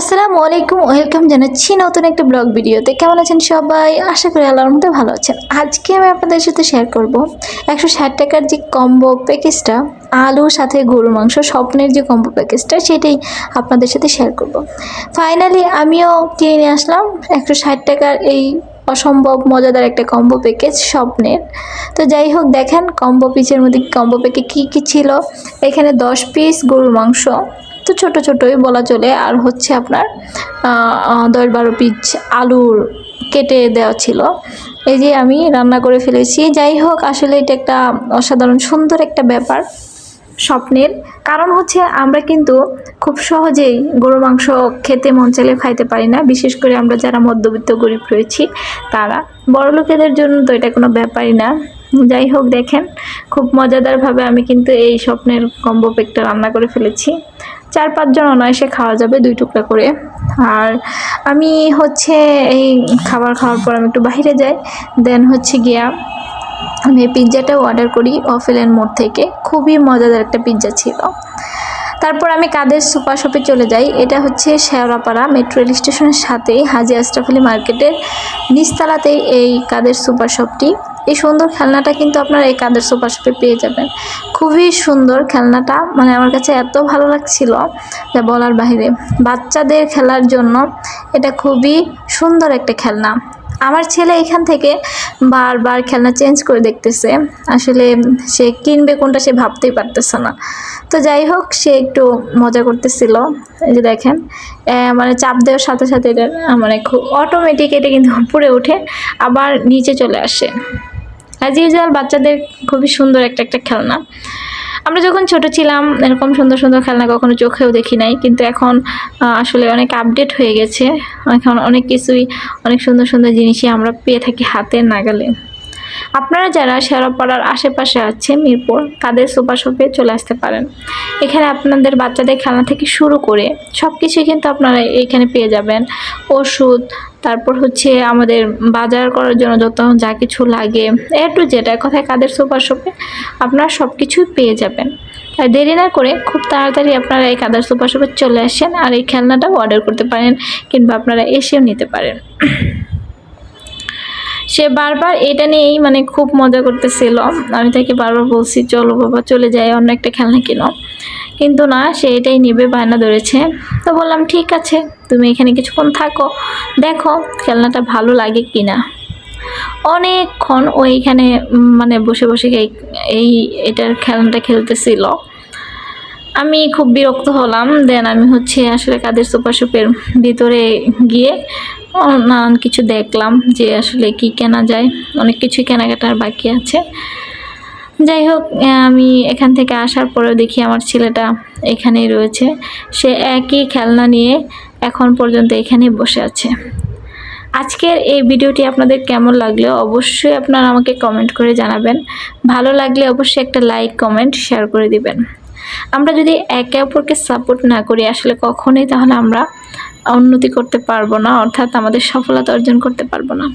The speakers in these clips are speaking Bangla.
আসসালামু আলাইকুম, ওয়েলকাম জানাচ্ছি নতুন একটা ব্লগ ভিডিওতে। কেমন আছেন সবাই? আশা করি আল্লাহর মধ্যে ভালো আছেন। আজকে আমি আপনাদের সাথে শেয়ার করব একশো ষাট টাকার যে কম্বো প্যাকেজটা আলুর সাথে গরুর মাংস, স্বপ্নের যে কম্বো প্যাকেজটা সেটাই আপনাদের সাথে শেয়ার করব। ফাইনালি আমিও কিনে নিয়ে আসলাম একশো ষাট টাকার এই অসম্ভব মজাদার একটা কম্বো প্যাকেজ স্বপ্নের। তো যাই হোক, দেখেন কম্বো পিসের মধ্যে কম্বো প্যাকে কী কী ছিল? এখানে দশ পিস গরুর মাংস তো ছোট ছোটই বলা চলে। আর হচ্ছে আপনার দশ বারো পিস আলুর কেটে দেওয়া ছিল। এই যে আমি রান্না করে ফেলেছি। যাই হোক, আসলে এটা একটা অসাধারণ সুন্দর একটা ব্যাপার স্বপ্নের। কারণ হচ্ছে আমরা কিন্তু খুব সহজেই গরু মাংস খেতে মন চাইলে খাইতে পারি না। বিশেষ করে আমরা যারা মধ্যবিত্ত গরিব রয়েছি, তারা বড় লোকেদের জন্য তো এটা কোনো ব্যাপারই না। যাই হোক, দেখেন, খুব মজাদারভাবে আমি কিন্তু এই স্বপ্নের কম্বো পেকটা রান্না করে ফেলেছি। চার পাঁচজন অনায়াসে খাওয়া যাবে দুই টুকরা করে। আর আমি হচ্ছে এই খাবার খাওয়ার পর আমি একটু বাইরে যাই। দেন হচ্ছে গিয়া আমি পিৎজাটাও অর্ডার করি অফেলের মোড় থেকে। খুবই মজাদার একটা পিৎজা ছিল। তারপর আমি কাদের সুপার শপে চলে যাই, এটা হচ্ছে শেওড়াপাড়া মেট্রো রেল স্টেশনের সাথেই হাজি আশরাফ মার্কেটের নিচতলাতেই এই কাদের সুপার শপটি। এই সুন্দর খেলনাটা কিন্তু আপনারা এই কাদের সুপার শপে পেয়ে যাবেন। খুবই সুন্দর খেলনাটা মানে আমার কাছে এত ভালো লাগছিল যা বলার বাইরে বাচ্চাদের খেলার জন্য এটা খুবই সুন্দর একটা খেলনা। আমার ছেলে এখান থেকে বারবার খেলনা চেঞ্জ করে দেখতেছে। আসলে সে কিনবে কোনটা সে ভাবতেই পারতেছে না। তো যাই হোক, সে একটু মজা করতেছিল। এই যে দেখেন মানে চাপ দেওয়ার সাথে সাথে এটা মানে খুব অটোমেটিক এটা কিন্তু উপরে উঠে আবার নিচে চলে আসে। অ্যাজ ইউজুয়াল বাচ্চাদের খুবই সুন্দর একটা একটা খেলনা। আমরা যখন ছোট ছিলাম, এরকম সুন্দর সুন্দর খেলনা কখনো চোখেও দেখি নাই, কিন্তু এখন আসলে অনেক আপডেট হয়ে গেছে। এখন অনেক কিছুই, অনেক সুন্দর সুন্দর জিনিসই আমরা পেয়ে থাকি হাতের নাগালে। আপনারা যারা শেরাপাড়ার আশেপাশে আছে মিরপুর, তাদের সুপার শপে চলে আসতে পারেন। এখানে আপনাদের বাচ্চাদের খেলনা থেকে শুরু করে সব কিছুই কিন্তু আপনারা এখানে পেয়ে যাবেন। ওষুধ, তারপর হচ্ছে আমাদের বাজার করার জন্য যত যা কিছু লাগে, এ টু যেটা কথায় কাদের সুপার শপে আপনারা সব কিছুই পেয়ে যাবেন। আর দেরি না করে খুব তাড়াতাড়ি আপনারা এই কাদার সুপার শপে চলে আসেন আর এই খেলনাটাও অর্ডার করতে পারেন কিংবা আপনারা এসেও নিতে পারেন। সে বারবার এটা নিয়েই মানে খুব মজা করতেছিল। আমি তাকে বারবার বলছি, চলো বাবা, চলে যাই, অন্য একটা খেলনা কিনো। কিন্তু না, সে এটাই নেবে, বায়না ধরেছে। তো বললাম, ঠিক আছে, তুমি এখানে কিছুক্ষণ থাকো। দেখো খেলনাটা ভালো লাগে কি না অনেকক্ষণ ও এইখানে মানে বসে বসে এই- এটার খেলনাটা খেলতেছিল। আমি খুব বিরক্ত হলাম। দেন আমি হচ্ছে আসলে কাদের সুপার সুপের ভিতরে গিয়ে নানান কিছু দেখলাম যে আসলে কি কেনা যায়, অনেক কিছুই কেনাকাটার বাকি আছে। যাই হোক, আমি এখান থেকে আসার পরেও দেখি আমার ছেলেটা এখানেই রয়েছে। সে একই খেলনা নিয়ে এখন পর্যন্ত এখানেই বসে আছে। আজকের এই ভিডিওটি আপনাদের কেমন লাগল অবশ্যই আপনারা আমাকে কমেন্ট করে জানাবেন। ভালো লাগলে অবশ্যই একটা লাইক, কমেন্ট, শেয়ার করে দিবেন। আমরা যদি একে অপরকে সাপোর্ট না করি আসলে কখনোই তাহলে আমরা উন্নতি করতে পারব না, অর্থাৎ আমাদের সফলতা অর্জন করতে পারব না।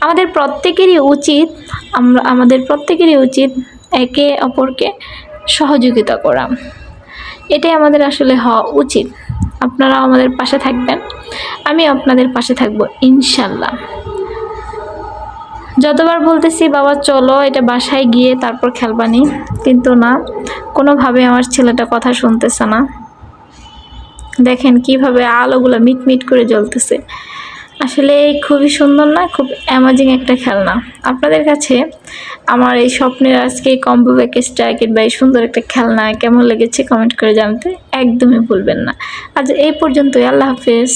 আমাদের প্রত্যেকেরই উচিত, আমরা, আমাদের প্রত্যেকেরই উচিত একে অপরকে সহযোগিতা করা। এটাই আমাদের আসলে হওয়া উচিত। আপনারাও আমাদের পাশে থাকবেন। আমি আপনাদের পাশে থাকব, ইনশাল্লাহ। যতবার বলতেছি, বাবা, চলো, এটা বাসায় গিয়ে তারপর খেলবানি কিন্তু না, কোনোভাবে আমার ছেলেটা কথা শুনতেছে না। দেখেন কীভাবে আলোগুলো মিটমিট করে জ্বলতেছে। আসলে খুবই সুন্দর না, খুব অ্যামাজিং একটা খেলনা। আপনাদের কাছে আমার এই স্বপ্নের আজকে কম্বো প্যাকেজটা কিংবা এই সুন্দর একটা খেলনা কেমন লেগেছে কমেন্ট করে জানতে একদমই ভুলবেন না। আজ এই পর্যন্তই, আল্লাহ হাফেজ।